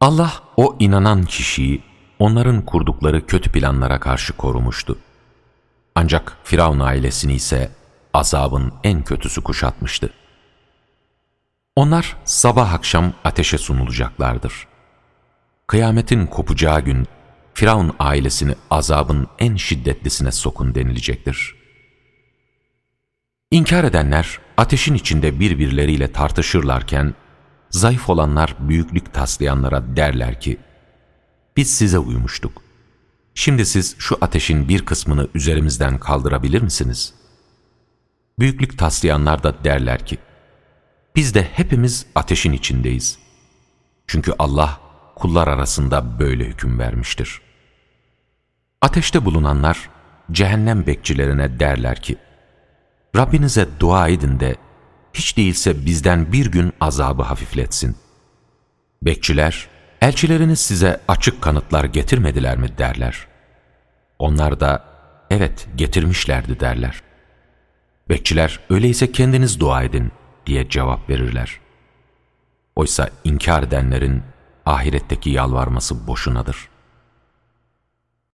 Allah o inanan kişiyi onların kurdukları kötü planlara karşı korumuştu. Ancak Firavun ailesini ise azabın en kötüsü kuşatmıştı. Onlar sabah akşam ateşe sunulacaklardır. Kıyametin kopacağı gün Firavun ailesini azabın en şiddetlisine sokun denilecektir. İnkar edenler ateşin içinde birbirleriyle tartışırlarken, zayıf olanlar büyüklük taslayanlara derler ki, biz size uymuştuk. Şimdi siz şu ateşin bir kısmını üzerimizden kaldırabilir misiniz? Büyüklük taslayanlar da derler ki, biz de hepimiz ateşin içindeyiz. Çünkü Allah kullar arasında böyle hüküm vermiştir. Ateşte bulunanlar cehennem bekçilerine derler ki, Rabbinize dua edin de hiç değilse bizden bir gün azabı hafifletsin. Bekçiler, elçileriniz size açık kanıtlar getirmediler mi derler. Onlar da evet getirmişlerdi derler. Bekçiler öyleyse kendiniz dua edin diye cevap verirler. Oysa inkar edenlerin ahiretteki yalvarması boşunadır.